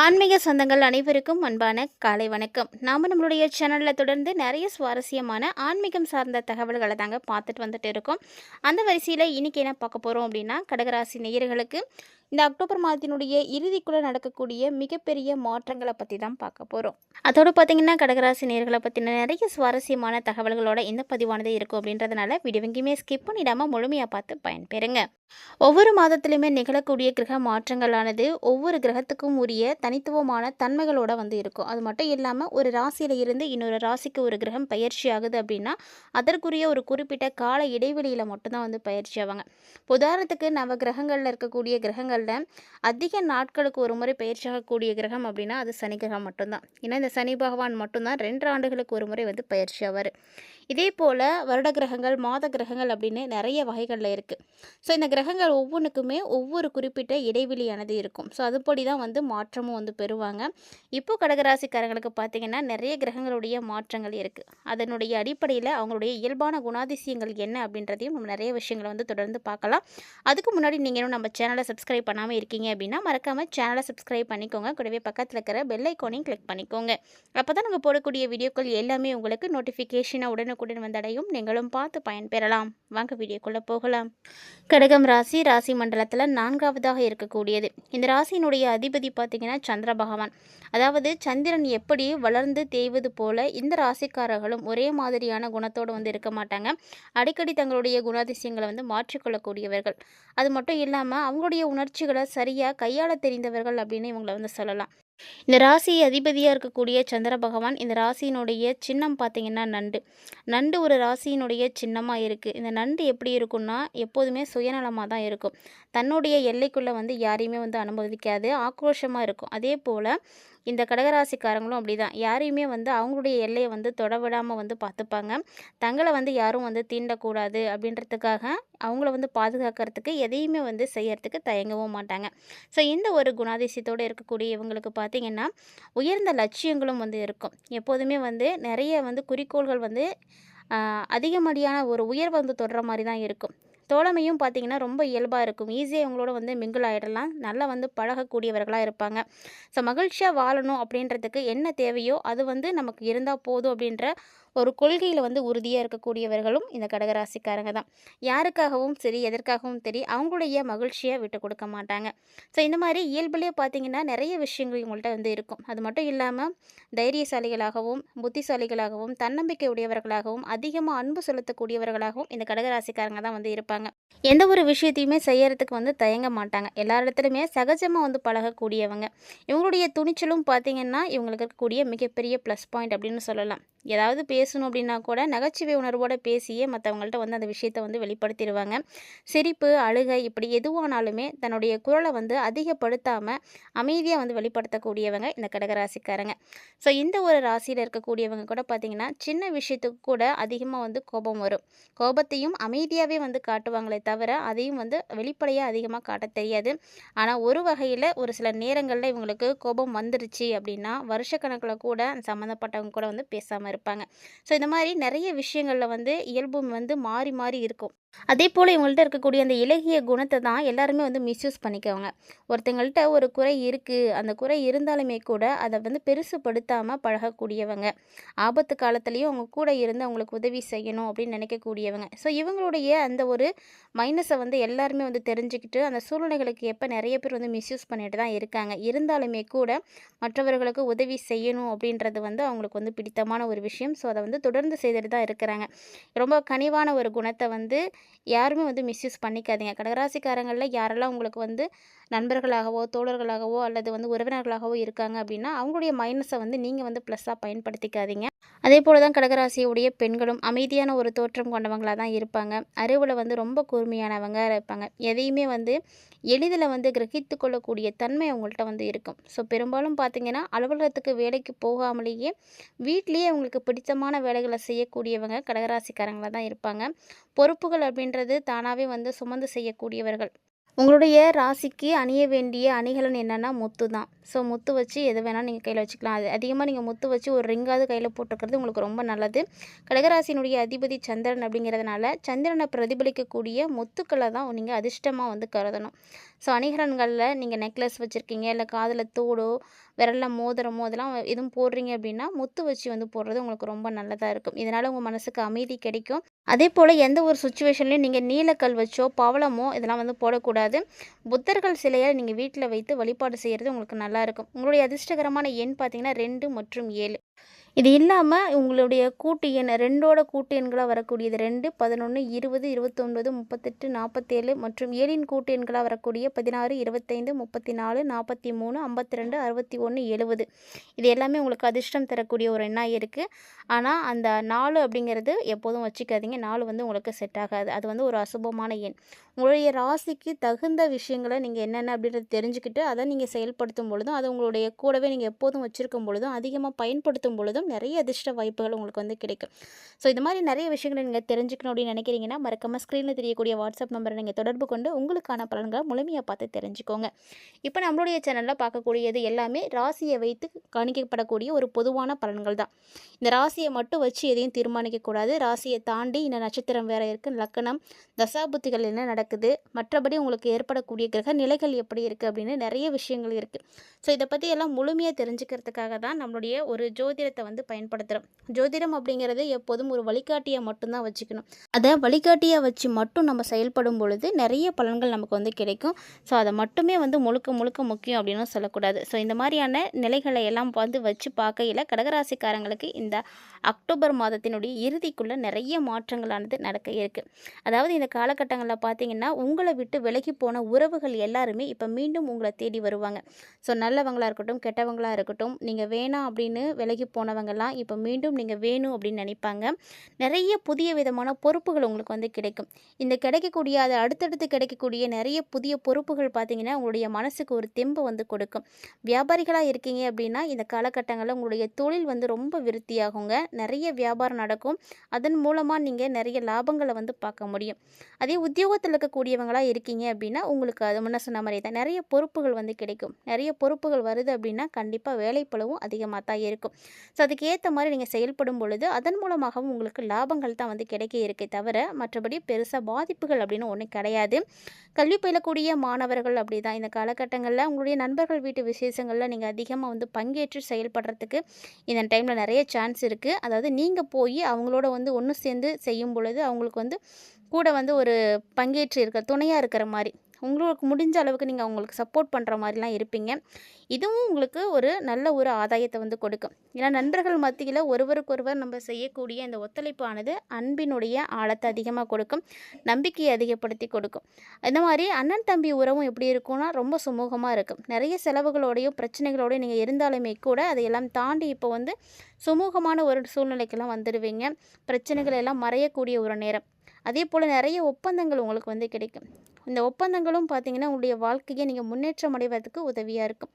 ஆன்மீக சொந்தங்கள் அனைவருக்கும் அன்பான காலை வணக்கம். நாம் நம்மளுடைய சேனலில் தொடர்ந்து நிறைய சுவாரஸ்யமான ஆன்மீகம் சார்ந்த தகவல்களை தாங்க பார்த்துட்டு வந்துட்டு இருக்கோம். அந்த வரிசையில் இன்றைக்கி என்ன பார்க்க போகிறோம் அப்படின்னா கடகராசி நேயர்களுக்கு இந்த அக்டோபர் மாதத்தினுடைய இறுதிக்குள்ளே நடக்கக்கூடிய மிகப்பெரிய மாற்றங்களை பற்றி தான் பார்க்க போகிறோம் அதோடு பார்த்திங்கன்னா கடகராசி நேர்களை பற்றின நிறைய சுவாரஸ்யமான தகவல்களோட இந்த பதிவானது இருக்கும் அப்படின்றதுனால வீடியோ எங்கேயுமே ஸ்கிப் பண்ணிடாமல் முழுமையாக பார்த்து பயன்பெறுங்க. ஒவ்வொரு மாதத்திலுமே நிகழக்கூடிய கிரக மாற்றங்களானது ஒவ்வொரு கிரகத்துக்கும் உரிய தனித்துவமான தன்மைகளோடு வந்து இருக்கும். அது மட்டும் இல்லாமல் ஒரு ராசியில் இருந்து இன்னொரு ராசிக்கு ஒரு கிரகம் பயிற்சி ஆகுது அப்படின்னா அதற்குரிய ஒரு குறிப்பிட்ட கால இடைவெளியில் மட்டும்தான் வந்து பயிற்சி ஆவாங்க. உதாரணத்துக்கு நவ கிரகங்களில் இருக்கக்கூடிய கிரகங்களில் அதிக நாட்களுக்கு ஒரு முறை பயிற்சியாகக்கூடிய கிரகம் அப்படின்னா அது சனி கிரகம் மட்டும்தான். ஏன்னா இந்த சனி பகவான் மட்டும்தான் ரெண்டு ஆண்டுகளுக்கு ஒரு முறை வந்து பயிற்சி ஆவார். இதே போல் வருட கிரகங்கள் மாத கிரகங்கள் அப்படின்னு நிறைய வகைகளில் இருக்குது ஸோ இந்த கிரகங்கள் ஒவ்வொன்றுக்குமே ஒவ்வொரு குறிப்பிட்ட இடைவெளியானது இருக்கும். ஸோ அதுபடி தான் வந்து மாற்றமும் வந்து பெறுவாங்க. இப்போ கடகராசிக்காரங்களுக்கு பார்த்திங்கன்னா நிறைய கிரகங்களுடைய மாற்றங்கள் இருக்குது அதனுடைய அடிப்படையில் அவங்களுடைய இயல்பான குணாதிசயங்கள் என்ன அப்படின்றதையும் நம்ம நிறைய விஷயங்களை வந்து தொடர்ந்து பார்க்கலாம். அதுக்கு முன்னாடி நீங்கள் நம்ம சேனலை சப்ஸ்கிரைப் பண்ணாமல் இருக்கீங்க அப்படின்னா மறக்காமல் சேனலை சப்ஸ்கிரைப் பண்ணிக்கோங்க. கூடவே பக்கத்தில் இருக்கிற பெல் ஐக்கானையும் கிளிக் பண்ணிக்கோங்க. அப்போ தான் நாங்கள் போடக்கூடிய வீடியோக்கள் எல்லாமே உங்களுக்கு நோட்டிஃபிகேஷனாக உடனுக்குடன் வந்தடையும். நீங்களும் பார்த்து பயன்பெறலாம் வாங்க வீடியோக்குள்ளே போகலாம். கடகம் ராசி ராசி மண்டலத்தில் நான்காவதாக இருக்கக்கூடியது. இந்த ராசியினுடைய அதிபதி பார்த்திங்கன்னா சந்திர பகவான். அதாவது சந்திரன் எப்படி வளர்ந்து தேய்வது போல இந்த ராசிக்காரர்களும் ஒரே மாதிரியான குணத்தோடு வந்து இருக்க மாட்டாங்க. அடிக்கடி தங்களுடைய குணாதிசயங்களை வந்து மாற்றிக்கொள்ளக்கூடியவர்கள் அது மட்டும் இல்லாமல் அவங்களுடைய உணர்ச்சிகளை சரியாக கையாள தெரிந்தவர்கள் அப்படின்னு இவங்களை வந்து சொல்லலாம். இந்த ராசி அதிபதியாக இருக்கக்கூடிய சந்திர பகவான் இந்த ராசியினுடைய சின்னம் பார்த்தீங்கன்னா நண்டு. நண்டு ஒரு ராசியினுடைய சின்னமாக இருக்குது இந்த நண்டு எப்படி இருக்கும்னா எப்போதுமே சுயநலமாக தான் இருக்கும். தன்னுடைய எல்லைக்குள்ளே வந்து யாரையுமே வந்து அனுமதிக்காது. ஆக்ரோஷமாக இருக்கும். அதே போல் இந்த கடகராசிக்காரங்களும் அப்படி தான் யாரையுமே வந்து அவங்களுடைய எல்லையை வந்து தொடவிடாமல் வந்து பார்த்துப்பாங்க. தங்களை வந்து யாரும் வந்து தீண்டக்கூடாது அப்படின்றதுக்காக அவங்கள வந்து பாதுகாக்கிறதுக்கு எதையுமே வந்து செய்யறதுக்கு தயங்கவும் மாட்டாங்க. ஸோ இந்த ஒரு குணாதிசயத்தோடு இருக்கக்கூடிய இவங்களுக்கு பார்த்திங்கன்னா உயர்ந்த லட்சியங்களும் வந்து இருக்கும். எப்போதுமே வந்து நிறைய வந்து குறிக்கோள்கள் வந்து அதிகமடியான ஒரு உயர்வு வந்து தொடர மாதிரி தான் இருக்கும். தோழமையும் பார்த்திங்கன்னா ரொம்ப இயல்பாக இருக்கும். ஈஸியாக இவங்களோட வந்து மிங்கிள் ஆகிடலாம் நல்லா வந்து பழகக்கூடியவர்களாக இருப்பாங்க. ஸோ மகிழ்ச்சியாக வாழணும் அப்படின்றதுக்கு என்ன தேவையோ அது வந்து நமக்கு இருந்தால் போதும் அப்படின்ற ஒரு கொள்கையில் வந்து உறுதியாக இருக்கக்கூடியவர்களும் இந்த கடகராசிக்காரங்க தான். யாருக்காகவும் சரி எதற்காகவும் சரி அவங்களுடைய மகிழ்ச்சியை விட்டு கொடுக்க மாட்டாங்க. ஸோ இந்த மாதிரி இயல்புலேயே பார்த்தீங்கன்னா நிறைய விஷயங்கள் இவங்கள்ட்ட வந்து இருக்கும். அது மட்டும் இல்லாமல் தைரியசாலிகளாகவும் புத்திசாலிகளாகவும் தன்னம்பிக்கை உடையவர்களாகவும் அதிகமாக அன்பு செலுத்தக்கூடியவர்களாகவும் இந்த கடகராசிக்காரங்க தான் வந்து இருப்பாங்க. எந்த ஒரு விஷயத்தையுமே செய்யறதுக்கு வந்து தயங்க மாட்டாங்க. எல்லா இடத்துலையுமே சகஜமாக வந்து பழகக்கூடியவங்க. இவங்களுடைய துணிச்சலும் பார்த்திங்கன்னா இவங்களுக்கு இருக்கக்கூடிய மிகப்பெரிய ப்ளஸ் பாயிண்ட் அப்படின்னு சொல்லலாம். ஏதாவது பேசணும் அப்படின்னா கூட நகைச்சுவை உணர்வோடு பேசியே மற்றவங்கள்ட்ட வந்து அந்த விஷயத்தை வந்து வெளிப்படுத்திடுவாங்க. சிரிப்பு அழுகை இப்படி எதுவானாலுமே தன்னுடைய குரலை வந்து அதிகப்படுத்தாமல் அமைதியாக வந்து வெளிப்படுத்தக்கூடியவங்க இந்த கடகராசிக்காரங்க. ஸோ இந்த ஒரு ராசியில் இருக்கக்கூடியவங்க கூட பார்த்திங்கன்னா சின்ன விஷயத்துக்கு கூட அதிகமாக வந்து கோபம் வரும். கோபத்தையும் அமைதியாகவே வந்து காட்டுவாங்களே தவிர அதையும் வந்து வெளிப்படையாக அதிகமாக காட்ட தெரியாது. ஆனால் ஒரு வகையில் ஒரு சில நேரங்களில் இவங்களுக்கு கோபம் வந்துருச்சு அப்படின்னா வருஷக்கணக்கில் கூட சம்மந்தப்பட்டவங்க கூட வந்து பேசாமல் இருப்பாங்க. ஸோ இந்த மாதிரி நிறைய விஷயங்களில் வந்து இயல்பும் வந்து மாறி மாறி இருக்கும். அதே போல் இவங்கள்ட்ட இருக்கக்கூடிய அந்த இலகிய குணத்தை தான் எல்லாருமே வந்து மிஸ்யூஸ் பண்ணிக்கவங்க. ஒருத்தங்கள்ட்ட ஒரு குறை இருக்குது அந்த குறை இருந்தாலுமே கூட அதை வந்து பெருசுப்படுத்தாமல் பழகக்கூடியவங்க. ஆபத்து காலத்துலேயும் அவங்க கூட இருந்து அவங்களுக்கு உதவி செய்யணும் அப்படின்னு நினைக்கக்கூடியவங்க. ஸோ இவங்களுடைய அந்த ஒரு மைனஸை வந்து எல்லாருமே வந்து தெரிஞ்சுக்கிட்டு அந்த சூழ்நிலைகளுக்கு எப்போ நிறைய பேர் வந்து மிஸ்யூஸ் பண்ணிட்டு தான் இருக்காங்க. இருந்தாலுமே கூட மற்றவர்களுக்கு உதவி செய்யணும் அப்படின்றது வந்து அவங்களுக்கு வந்து பிடித்தமான ஒரு விஷயம். ஸோ அதை வந்து தொடர்ந்து செய்துட்டு தான் இருக்கிறாங்க. ரொம்ப கனிவான ஒரு குணத்தை வந்து யாருமே வந்து மிஸ்யூஸ் பண்ணிக்காதீங்க. கடகராசிக்காரங்களில் யாரெல்லாம் உங்களுக்கு வந்து நண்பர்களாகவோ தோழர்களாகவோ அல்லது வந்து உறவினர்களாகவோ இருக்காங்க அப்படின்னா அவங்களுடைய மைனஸை வந்து நீங்கள் வந்து ப்ளஸ்ஸாக பயன்படுத்திக்காதீங்க. அதே போல் தான் கடகராசியுடைய பெண்களும் அமைதியான ஒரு தோற்றம் கொண்டவங்களாக தான் இருப்பாங்க. அறிவில் வந்து ரொம்ப கூர்மையானவங்க இருப்பாங்க. எதையுமே வந்து எளிதில் வந்து கிரகித்து கொள்ளக்கூடிய தன்மை அவங்கள்ட்ட வந்து இருக்கும். ஸோ பெரும்பாலும் பார்த்திங்கன்னா அலுவலகத்துக்கு வேலைக்கு போகாமலேயே வீட்லேயே அவங்களுக்கு பிடித்தமான வேலைகளை செய்யக்கூடியவங்க கடகராசிக்காரங்களாக தான் இருப்பாங்க. பொறுப்புகள் அப்படின்றது தானாகவே வந்து சுமந்து செய்யக்கூடியவர்கள். உங்களுடைய ராசிக்கு அணிய வேண்டிய அணிகலன் என்னென்னா முத்து தான். ஸோ முத்து வச்சு எது வேணால் நீங்கள் கையில் வச்சுக்கலாம். அது அதிகமாக நீங்கள் முத்து வச்சு ஒரு ரிங்காவது கையில் போட்டுக்கிறது உங்களுக்கு ரொம்ப நல்லது. கடகராசினுடைய அதிபதி சந்திரன் அப்படிங்கிறதுனால சந்திரனை பிரதிபலிக்கக்கூடிய முத்துக்களை தான் நீங்கள் அதிர்ஷ்டமாக வந்து கருதணும். ஸோ அணிகலன்களில் நீங்கள் நெக்லஸ் வச்சுருக்கீங்க இல்லை காதில் தோடோ விரலில் மோதிரமோ அதெல்லாம் எதுவும் போடுறீங்க அப்படின்னா முத்து வச்சு வந்து போடுறது உங்களுக்கு ரொம்ப நல்லதாக இருக்கும். இதனால் உங்கள் மனசுக்கு அமைதி கிடைக்கும். அதே போல் எந்த ஒரு சுச்சுவேஷன்லையும் நீங்கள் நீலக்கல் வச்சோ பவளமோ இதெல்லாம் வந்து போடக்கூடாது. புத்தர்கள் சிலையை நீங்கள் வீட்டில் வைத்து வழிபாடு செய்கிறது உங்களுக்கு நல்லாயிருக்கும் உங்களுடைய அதிர்ஷ்டகரமான எண் பார்த்தீங்கன்னா ரெண்டு மற்றும் ஏழு. இது இல்லாமல் உங்களுடைய கூட்டு எண் ரெண்டோட கூட்டு எண்களாக வரக்கூடியது ரெண்டு பதினொன்று இருபது இருபத்தொன்பது முப்பத்தெட்டு நாற்பத்தேழு மற்றும் ஏழின் கூட்டு எண்களாக வரக்கூடிய பதினாறு இருபத்தைந்து முப்பத்தி நாலு நாற்பத்தி மூணு ஐம்பத்தி ரெண்டு அறுபத்தி ஒன்று எழுபது. இது எல்லாமே உங்களுக்கு அதிர்ஷ்டம் தரக்கூடிய ஒரு எண்ணாக இருக்குது ஆனால் அந்த நாலு அப்படிங்கிறது எப்போதும் வச்சுக்காதீங்க. நாலு வந்து உங்களுக்கு செட் ஆகாது. அது வந்து ஒரு அசுபமான எண். உங்களுடைய ராசிக்கு தகுந்த விஷயங்களை நீங்கள் என்னென்ன அப்படின்றத தெரிஞ்சுக்கிட்டு அதை நீங்கள் செயல்படுத்தும் பொழுதும் அதை உங்களுடைய கூடவே நீங்கள் எப்போதும் வச்சுருக்கும் பொழுதும் அதிகமாக பயன்படுத்தும் பொழுதும் நிறைய அதிர்ஷ்ட வாய்ப்புகள் உங்களுக்கு வந்து கிடைக்கும். ஸோ இது மாதிரி நிறைய விஷயங்களை நீங்கள் தெரிஞ்சுக்கணும் அப்படின்னு நினைக்கிறீங்கன்னா மறக்காமல் ஸ்க்ரீனில் தெரியக்கூடிய வாட்ஸ்அப் நம்பரை நீங்கள் தொடர்பு கொண்டு உங்களுக்கான பலன்களை முழுமையாக பார்த்து தெரிஞ்சுக்கோங்க. இப்போ நம்மளுடைய சேனலில் பார்க்கக்கூடியது எல்லாமே ராசியை வைத்து கணிக்கப்படக்கூடிய ஒரு பொதுவான பலன்கள் தான். இந்த ராசியை மட்டும் வச்சு எதையும் தீர்மானிக்கக்கூடாது ராசியை தாண்டி இந்த நட்சத்திரம் வேறு இருக்குது லக்கணம் தசாபுத்திகள் என்ன நடக்குது மற்றபடி உங்களுக்கு ஏற்படக்கூடிய கிரக நிலைகள் எப்படி இருக்குது அப்படின்னு நிறைய விஷயங்கள் இருக்குது ஸோ இதை பற்றி எல்லாம் முழுமையாக தெரிஞ்சுக்கிறதுக்காக தான் நம்மளுடைய ஒரு ஜோதிடத்தை வந்து வந்து பயன்படுத்துகிறோம் ஜோதிடம் அப்படிங்கிறது எப்போதும் ஒரு வழிகாட்டியாக மட்டும்தான் வச்சுக்கணும். அதை வழிகாட்டியாக வச்சு மட்டும் நம்ம செயல்படும் பொழுது நிறைய பலன்கள் நமக்கு வந்து கிடைக்கும். ஸோ அதை மட்டுமே வந்து முழுக்க முழுக்க முக்கியம் அப்படின்னு சொல்லக்கூடாது. ஸோ இந்த மாதிரியான நிலைகளை எல்லாம் வந்து வச்சு பார்க்கையில் கடகராசிக்காரங்களுக்கு இந்த அக்டோபர் மாதத்தினுடைய இறுதிக்குள்ளே நிறைய மாற்றங்களானது நடக்க இருக்குது அதாவது இந்த காலகட்டங்களில் பார்த்தீங்கன்னா உங்களை விட்டு விலகி போன உறவுகள் எல்லாருமே இப்போ மீண்டும் உங்களை தேடி வருவாங்க. ஸோ நல்லவங்களாக இருக்கட்டும் கெட்டவங்களாக இருக்கட்டும் நீங்கள் வேணாம் அப்படின்னு விலகி போனவங்கெல்லாம் இப்போ மீண்டும் நீங்கள் வேணும் அப்படின்னு நினைப்பாங்க. நிறைய புதிய விதமான பொறுப்புகள் உங்களுக்கு வந்து கிடைக்கும். இந்த கிடைக்கக்கூடிய அது அடுத்தடுத்து கிடைக்கக்கூடிய நிறைய புதிய பொறுப்புகள் பார்த்தீங்கன்னா உங்களுடைய மனசுக்கு ஒரு தெம்பை வந்து கொடுக்கும். வியாபாரிகளாக இருக்கீங்க அப்படின்னா இந்த காலகட்டங்களில் உங்களுடைய தொழில் வந்து ரொம்ப விருத்தியாகுங்க. நிறைய வியாபாரம் நடக்கும். அதன் மூலமாக நீங்கள் நிறைய லாபங்களை வந்து பார்க்க முடியும். அதே உத்தியோகத்தில் இருக்கக்கூடியவங்களாக இருக்கீங்க அப்படின்னா உங்களுக்கு அது முன்ன சொன்ன மாதிரி தான் நிறைய பொறுப்புகள் வந்து கிடைக்கும். நிறைய பொறுப்புகள் வருது அப்படின்னா கண்டிப்பாக வேலைப்பளவும் அதிகமாக தான் இருக்கும். ஸோ அதுக்கு ஏற்ற மாதிரி நீங்கள் செயல்படும் பொழுது அதன் மூலமாகவும் உங்களுக்கு லாபங்கள் தான் வந்து கிடைக்க இருக்கே தவிர மற்றபடி பெருசாக பாதிப்புகள் அப்படின்னு ஒன்றும் கிடையாது. கல்வி பயிலக்கூடிய மாணவர்கள் அப்படி தான் இந்த காலகட்டங்களில் உங்களுடைய நண்பர்கள் வீட்டு விசேஷங்களில் நீங்கள் அதிகமாக வந்து பங்கேற்று செயல்படுறதுக்கு இந்த டைமில் நிறைய சான்ஸ் இருக்குது அதாவது நீங்கள் போய் அவங்களோட வந்து ஒன்று சேர்ந்து செய்யும் பொழுது அவங்களுக்கு வந்து கூட வந்து ஒரு பங்கேற்று இருக்க துணையாக இருக்கிற மாதிரி. உங்களுக்கு முடிஞ்ச அளவுக்கு நீங்கள் அவங்களுக்கு சப்போர்ட் பண்ணுற மாதிரிலாம் இருப்பீங்க. இதுவும் உங்களுக்கு ஒரு நல்ல ஒரு ஆதாயத்தை வந்து கொடுக்கும். ஏன்னா நண்பர்கள் மத்தியில் ஒருவருக்கொருவர் நம்ம செய்யக்கூடிய இந்த ஒத்துழைப்பானது அன்பினுடைய ஆழத்தை அதிகமாக கொடுக்கும். நம்பிக்கையை அதிகப்படுத்தி கொடுக்கும். இந்த மாதிரி அண்ணன் தம்பி உறவும் எப்படி இருக்கும்னா ரொம்ப சுமூகமாக இருக்கும். நிறைய செலவுகளோடையும் பிரச்சனைகளோடையும் நீங்கள் இருந்தாலுமே கூட அதையெல்லாம் தாண்டி இப்போ வந்து சுமூகமான ஒரு சூழ்நிலைக்கெல்லாம் வந்துடுவீங்க. பிரச்சனைகள் எல்லாம் மறையக்கூடிய ஒரு நேரம். அதே போல் நிறைய ஒப்பந்தங்கள் உங்களுக்கு வந்து கிடைக்கும். இந்த ஒப்பந்தங்களும் பார்த்தீங்கன்னா உங்களுடைய வாழ்க்கையை நீங்கள் முன்னேற்றம் அடைவதற்கு உதவியாக இருக்கும்.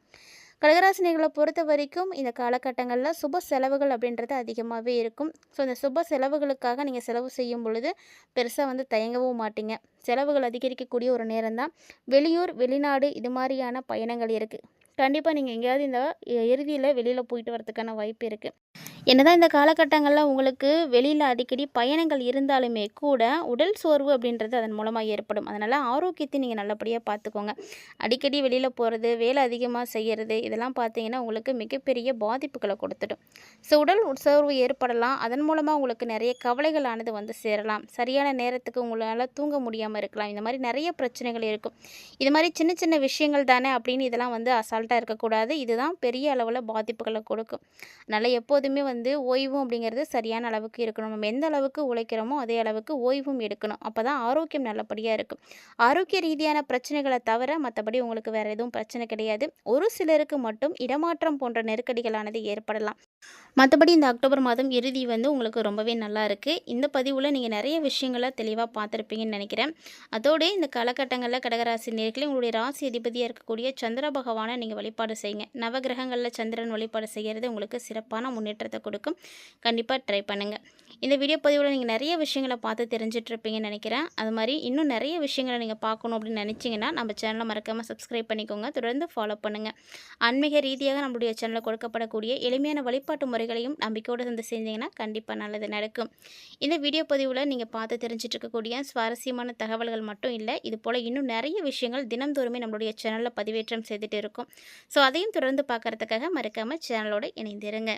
கடகராசினிகளை பொறுத்த வரைக்கும் இந்த காலகட்டங்களில் சுப செலவுகள் அப்படின்றது அதிகமாகவே இருக்கும். ஸோ இந்த சுப செலவுகளுக்காக நீங்கள் செலவு செய்யும் பொழுது பெருசாக வந்து தயங்கவும் மாட்டீங்க. செலவுகள் அதிகரிக்கக்கூடிய ஒரு நேரம் தான் வெளியூர் வெளிநாடு இது மாதிரியான பயணங்கள் இருக்குது கண்டிப்பாக நீங்கள் எங்கேயாவது இந்த இறுதியில் வெளியில் போயிட்டு வரதுக்கான வாய்ப்பு இருக்குது என்னதான் இந்த காலகட்டங்களில் உங்களுக்கு வெளியில் அடிக்கடி பயணங்கள் இருந்தாலுமே கூட உடல் சோர்வு அப்படின்றது அதன் மூலமாக ஏற்படும். அதனால் ஆரோக்கியத்தை நீங்கள் நல்லபடியாக பார்த்துக்கோங்க. அடிக்கடி வெளியில் போகிறது வேலை அதிகமாக செய்கிறது இதெல்லாம் பார்த்தீங்கன்னா உங்களுக்கு மிகப்பெரிய பாதிப்புகளை கொடுத்துடும். ஸோ உடல் சோர்வு ஏற்படலாம். அதன் மூலமாக உங்களுக்கு நிறைய கவலைகளானது வந்து சேரலாம். சரியான நேரத்துக்கு உங்களால் தூங்க முடியாமல் இருக்கலாம். இந்த மாதிரி நிறைய பிரச்சனைகள் இருக்கும். இது மாதிரி சின்ன சின்ன விஷயங்கள் தானே அப்படின்னு இதெல்லாம் வந்து அசால்ட்டாக இருக்கக்கூடாது. இதுதான் பெரிய அளவில் பாதிப்புகளை கொடுக்கும். அதனால் எப்போதுமே வந்து வந்து ஓய்வும் அப்படிங்கிறது சரியான அளவுக்கு இருக்கணும். நம்ம எந்த அளவுக்கு உழைக்கிறோமோ அதே அளவுக்கு ஓய்வும் எடுக்கணும். அப்போ தான் ஆரோக்கியம் நல்லபடியாக இருக்கும். ஆரோக்கிய ரீதியான பிரச்சனைகளை தவிர மற்றபடி உங்களுக்கு வேறு எதுவும் பிரச்சனை கிடையாது. ஒரு சிலருக்கு மட்டும் இடமாற்றம் போன்ற நெருக்கடிகளானது ஏற்படலாம். மற்றபடி இந்த அக்டோபர் மாதம் இறுதி வந்து உங்களுக்கு ரொம்பவே நல்லா இருக்குது இந்த பதிவில் நீங்கள் நிறைய விஷயங்களை தெளிவாக பார்த்துருப்பீங்கன்னு நினைக்கிறேன். அதோடு இந்த காலகட்டங்களில் கடகராசி நேர்களை உங்களுடைய ராசி அதிபதியாக இருக்கக்கூடிய சந்திர பகவானை நீங்கள் வழிபாடு செய்யுங்க. நவகிரகங்களில் சந்திரன் வழிபாடு செய்கிறது உங்களுக்கு சிறப்பான முன்னேற்றத்தை கொடுக்கும். கண்டிப்பாக ட்ரை பண்ணுங்கள் இந்த வீடியோ பதிவில் நீங்கள் நிறைய விஷயங்களை பார்த்து தெரிஞ்சிட்ருப்பீங்கன்னு நினைக்கிறேன். அது மாதிரி இன்னும் நிறைய விஷயங்களை நீங்கள் பார்க்கணும் அப்படின்னு நினச்சிங்கன்னா நம்ம சேனலை மறக்காமல் சப்ஸ்கிரைப் பண்ணிக்கோங்க. தொடர்ந்து ஃபாலோ பண்ணுங்கள் ஆன்மீக ரீதியாக நம்மளுடைய சேனலில் கொடுக்கப்படக்கூடிய எளிமையான வழிபாட்டு முறைகளையும் நம்பிக்கையோடு வந்து செஞ்சிங்கன்னா கண்டிப்பாக நல்லது நடக்கும். இந்த வீடியோ பதிவில் நீங்கள் பார்த்து தெரிஞ்சிட்ருக்கக்கூடிய சுவாரஸ்யமான தகவல்கள் மட்டும் இல்லை இது போல் இன்னும் நிறைய விஷயங்கள் தினந்தோறுமே நம்மளுடைய சேனலில் பதிவேற்றம் செய்துட்டு இருக்கும். ஸோ அதையும் தொடர்ந்து பார்க்குறதுக்காக மறக்காமல் சேனலோடு இணைந்திருங்க.